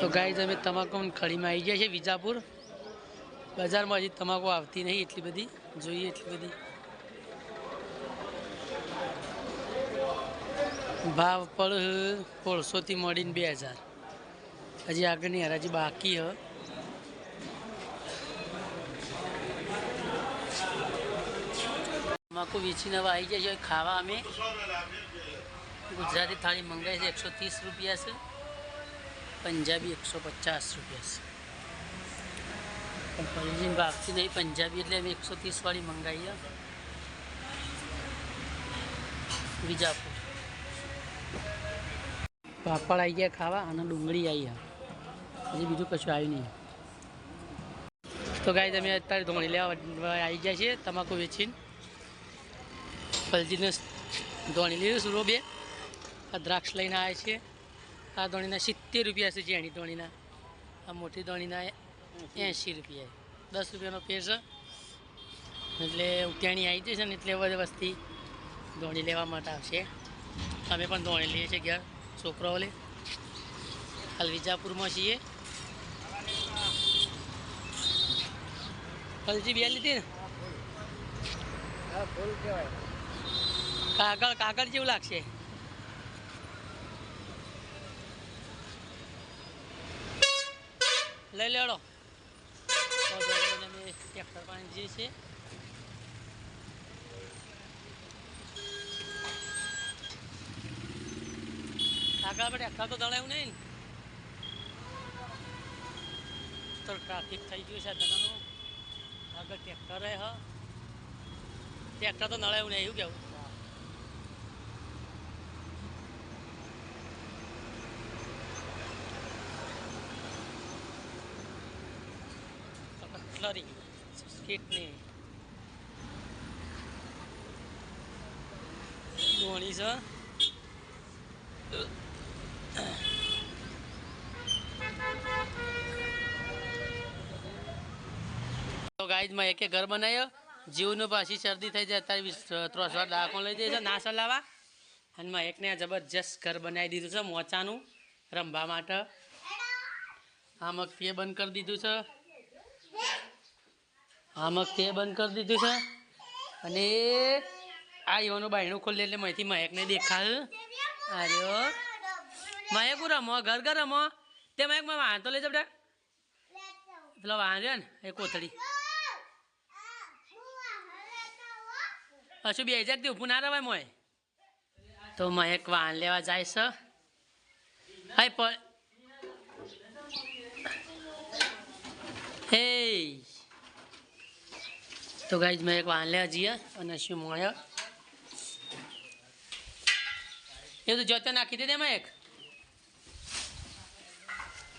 તો ગાય અમે તમાકુ ખડીમાં આવી ગયા છે વિજાપુર. બજારમાં હજી તમાકુ આવતી નહીં, એટલી બધી. જોઈએ એટલી બધી. ભાવ પડ સોળસોથી મળીને બે હજાર. હજી આગળની હરાજી બાકી હ. તમાકુ વેચીને હવે આવી ગયા છે ખાવા અમે. ગુજરાતી થાળી મંગાવી છે, એકસો ત્રીસ રૂપિયા છે. પંજાબી એકસો પચાસ રૂપિયા છે. પલજીને ભાવતી નહીં પંજાબી એટલે અમે એકસો ત્રીસવાળી મંગાવીએ વિજાપુર. પાપડ આવી ગયા ખાવા અને ડુંગળી આવી. હજી બીજું કશું આવ્યું નહીં. તો ગાય તમે અત્યારે ધોણી લેવા આવી ગયા છીએ તમાકુ વેચીને. ફલજીને ધોણી લીધું સુરો બે. આ દ્રાક્ષ લઈને આવ્યા છે આ ધોણીના સિત્તેર રૂપિયા છે જેણી ધોણીના. આ મોટી ધોણીના એંશી રૂપિયા દસ રૂપિયાનો ફેર છે. એટલે ઉત્યાણી આવી જશે ને એટલે બધી વસ્તી ધોણી લેવા માટે આવશે. અમે પણ ધોણી લઈએ છીએ ઘેર. છોકરાઓ લે. હાલ વિજાપુરમાં છીએ. કલજી બે લીધી ને? કાગળ કાગળ જેવું લાગશે. લઈ લેડો. અમે ટ્રેક્ટર પાણી જઈએ છીએ આગળ આપણે ટ્રેક્ટર તો દળાયું નહીં તો ટ્રાફિક થઈ ગયું છે ધનાનું આગળ ટ્રેક્ટર હ. ટ્રેક્ટર તો નળાયું નહીં એવું કેવું કટલરી સ્કીટની ધોણી છે. તો ગાઈડમાં એકે ઘર બનાવ્યો. જીવનું પાછી શરદી થઈ જાય અત્યારે ત્રણ વાર દાખો લઈ જાય છે ના સલાવા અને માં એકને જબરજસ્ત ઘર બનાવી દીધું છે, મોચાનું, રમવા માટે. આ મગથી બંધ કરી દીધું છે. આ તે બંધ કરી દીધું છે. અને આ યોનું બાયણું ખોલી એટલે માહિતી મહેકને દેખાડ અરે મહેક રમો? ઘર ઘર રમો? તે મહેક વાહન વાંધો લઈ જબડે પેલો વાંધો ને, એ કોથળી. હશું બે હજાર ઊભું ના રવાય મોય. તો મહેક વાહન લેવા જાય છે. હાય પણ હે. તો ગાઈજ મેં એક વાંલ્યા જઈએ અને શું મળ્યો એ તો જોતા નાખી દે એમાં એક.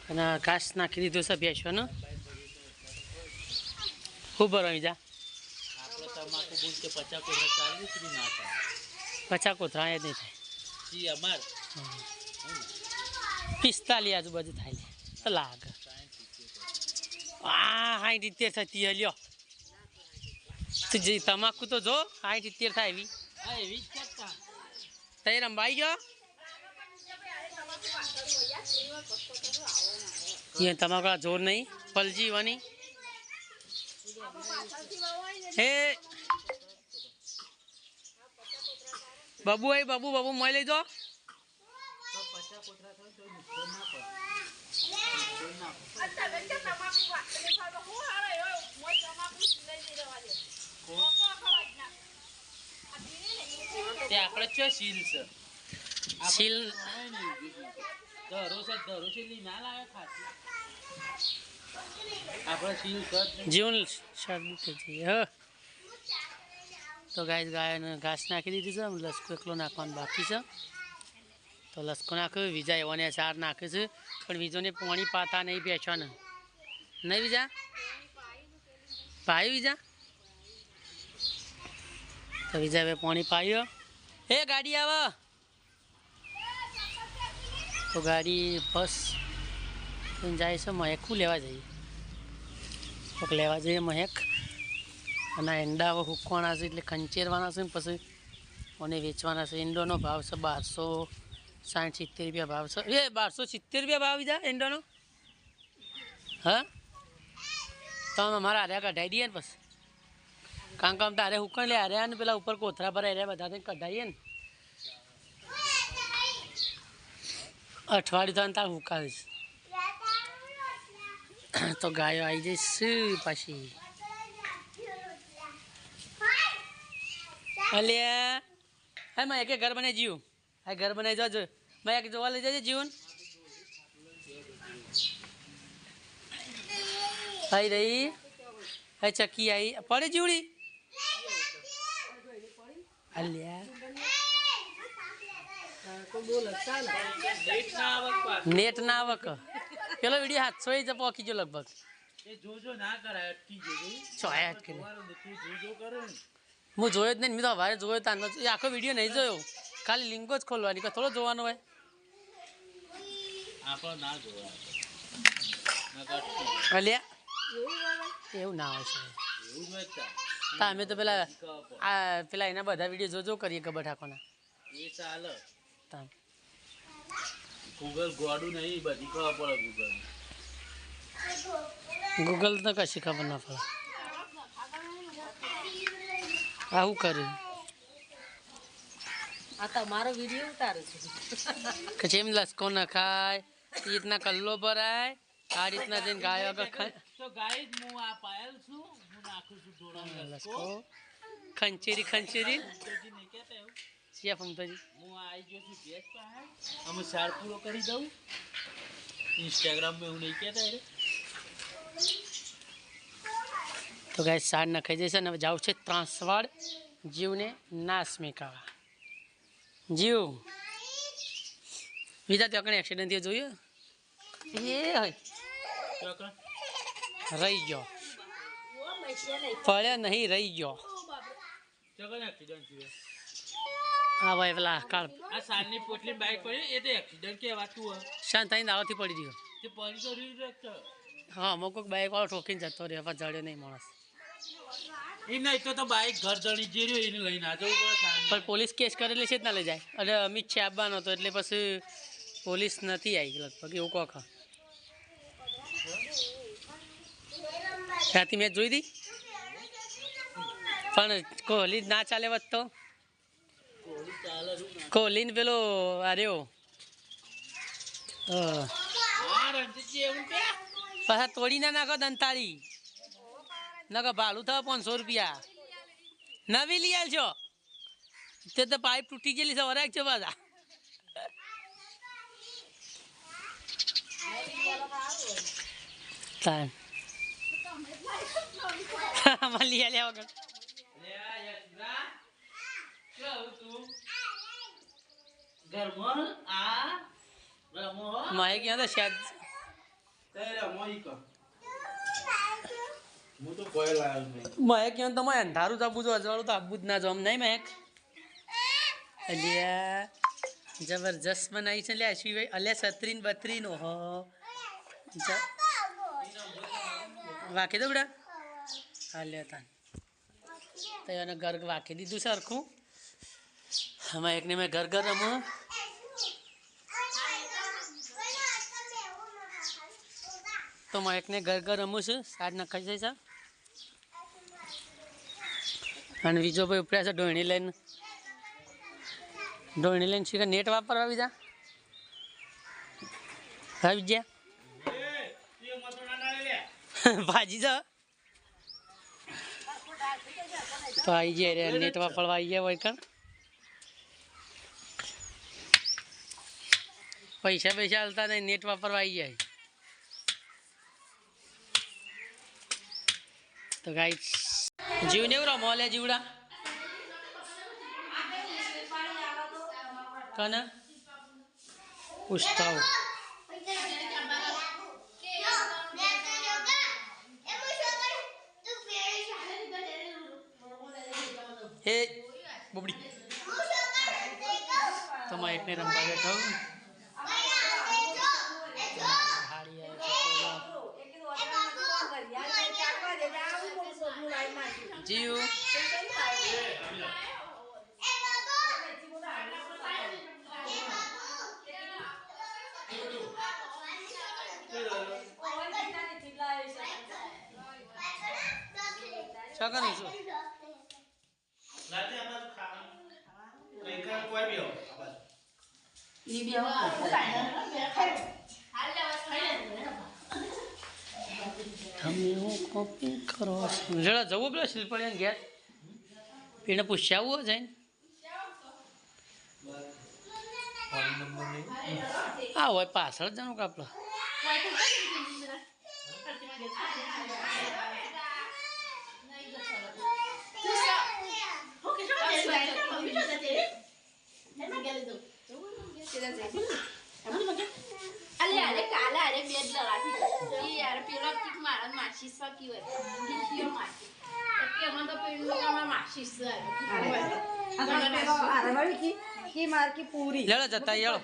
અને ઘાસ નાખી દીધું છે બેસવાનું ખૂબ ભરવા બીજા પચાસ કોથળા એ નહીં થાય. પિસ્તાલી પિસ્તાલીસ આજુબાજુ થાય લાગે. આ હાઈ રીતે થતી હે લ્યો તું જે તમાકુ તો જો હાઈ સિત્તેર થાય એવી. તઈ રંબાઈ ગયો એ તમાકુ જોર નહીં પલજી વાની. હે બબુ એ બબુ બબુ મળી લેજો. તમાકુ તો આપણે છે? ધરો છે ધરો ના લાવે આપણે કર જીવન થઈ હ. ગાય ગાયને ઘાસ નાખી દીધી છે લસકો એકલો નાખવાનું બાકી છે. તો લસકો નાખ્યો બીજા એવાને ચાર નાખે છે પણ બીજોને પાણી પાતા નહીં બેસવાના. નહીં બીજા ભાઈ બીજા તો હવે પાણી પાયો એ ગાડી આવો. તો ગાડી, બસ. જાય છે મહેકું લેવા જઈએ? કોક લેવા જઈએ મહેક અને ઈંડા હુકવાના છે એટલે ખંચેરવાના છે ને પછી અને વેચવાના છે. ઈંડોનો ભાવ છે બારસો સાઠ સિત્તેર રૂપિયા ભાવ છે. એ બારસો સિત્તેર રૂપિયા ભાવ બીજા ઈંડોનો હા? તમે મારા આધાર કઢાઈ દઈએ ને કામ કામ તારે હુકણ લે હાર્યા ને પેલા ઉપર કોથરા પર રહ્યા, બધા કઢાઈએ ને. અઠવાડિયું થઈને તાર હુકાવીશ તો ગાયો આવી જઈશ પછી. અલ્યા હા મેં એક ઘર બનાવી જીવું. હા ઘર બનાવી જજો મેં એક જોવા લઈ જજે જીવન આઈ રહી હા ચકી આવી પડે જીવડી? નેટ ના આવક પેલો વીડિયો હાથસો જ પોકી ગયો લગભગ જોજો ના કરાય અટકી જજો ચોયા અટકી જોજો કરે હું જોયો જ નહીં મેં તો હવારે જોયો તા એ આખો વીડિયો નહીં જોયો. ખાલી લિંગો જ ખોલવાની થોડો જોવાનો હોય. આપણો ના જોવા અલ્યા. એવું ના હોય છે એવું જ હોય જ. તા અમે તો પેલા આ પેલા એના બધા વીડિયો જોજો કરીએ કબર ઠાકોરના. એ ચાલે. ગૂગલ ગોડું નહીં બધી ખબર પડે ગૂગલ ગૂગલ તો કશી ખબર ના પડે. આવું કર્યું આ તમારો વીડિયો ઉતારું છું. કે જેમ લસકો ન ખાય એ રીતના કલ્લો ભરાય આ રીતના જઈને ગાય આગળ ખ- તો ગાય હું આ પાયલ છું. હું નાખું છું ઢોળાનો લસકો. ખંચેરી ખંચેરી. નહીં કહેતા એવું હું આવી ગયો છું ભેજ પાસે અમે સાર પૂરો કરી દઉં. ઇન્સ્ટાગ્રામમાં હું નહીં કહેતા રે. તો ગાય સાર નખાઈ જશે ને હવે જાવું છે ત્રાસવાડ જીવને નાશ મેકાવા. જીવ. બીજા ત્યાં કણે એક્સિડન્ટ થયો જોયું? એ હોય. રહી ગયો. પડ્યો નહીં રહી ગયો. હા ભાઈ પેલા કાળ આ સારની પોટલી બાઈક પડી એ તો એક્સિડન્ટ કહેવાતું હોય. શાંત થઈને દાવાથી પડી ગયો. તે પડી તો રહ્યું હા અમુક કોઈક બાઇક વાળો ઠોકીને જતો રહ્યો પણ જડ્યો નહીં માણસ. એ નહીં તો તો બાઈક ઘર જણી જઈ રહ્યો એને લઈને આ જવું પડે પણ પોલીસ કેસ કરેલી છે જ ના લઈ જાય. અને અમિત છે આવવાનો હતો એટલે પછી પોલીસ નથી આવી લગભગ એવું કોક રાતે મેચ જોઈ હતી પણ કોહલી ના ચાલે વત તો. કોહલી ને પેલો આર્યો? પાછા તોડી ના નાખો દંતાળી. નાખો ભાડું થયો પાંચસો રૂપિયા. નવી લઈ આવજો તે તો પાઇપ તૂટી ગયેલી છે વરાક છે પાછા. તાન. આમાં લઈ આલ્યા વગર લે આ યશરા. શું આવું તું? ઘરમાં આ રમો હો. માએ ક્યાં તો શાયદ તે રમો ઈ તો કોઈ લાવ્યો નહીં માએ ક્યાં તો મારે અંધારું જ આપું છું અજવાળું તો આપવું જ ના જો આમ નહીં મહેક અલ્યા જબરજસ્ત બનાવી છે અલ્યા અશ્વિભાઈ અલ્યા સત્રીન બત્રીન જ- વાંકી દઉં બેટા? હા, લે તાન. તો એને ઘર વાંકી દીધું સરખું. આમાં એકને મેં ઘર ઘર રમું. તો મેં એકને ઘર ઘર રમું છું. સાજ નખાઈ જાય છે. અને બીજો ભાઈ ઉપડ્યા છે ઢોણી લઈને. ડોયણી લઈને શીખે નેટ વાપરવા બીજા હા બીજા ભાજી જા તો આવી જાય રે નેટ પડવા આવી જાય હોય કણ પૈસા પૈસા હાલતા નહીં નેટ વાપરવા આવી જાય તો ગાઈ જીવ નેવ રમો મોલે જીવડા? કના? પૂછતા બોબડી તમારે એકને રમવા બેઠો જીવ Şaka nasıl? Nerede yapalım? કઈ બી બાજુ ઈ બી હવે તમે હું કોપી કરો જરા જવું પેલા શિલ્પડિયાને ઘેર? એને પૂછ્યા આવું જઈને આ હોય પાછળ જણું કાપલો અલે અરે કાલે અરે બે જ લડાતી યાર પેલો કીક મારા માસી સકી હોય દીકરીઓ માસી કે એમાં તો પેલું અમારા માસી આ પેલો આરવાળી કી માર કી પૂરી લેડો જતા યાળો?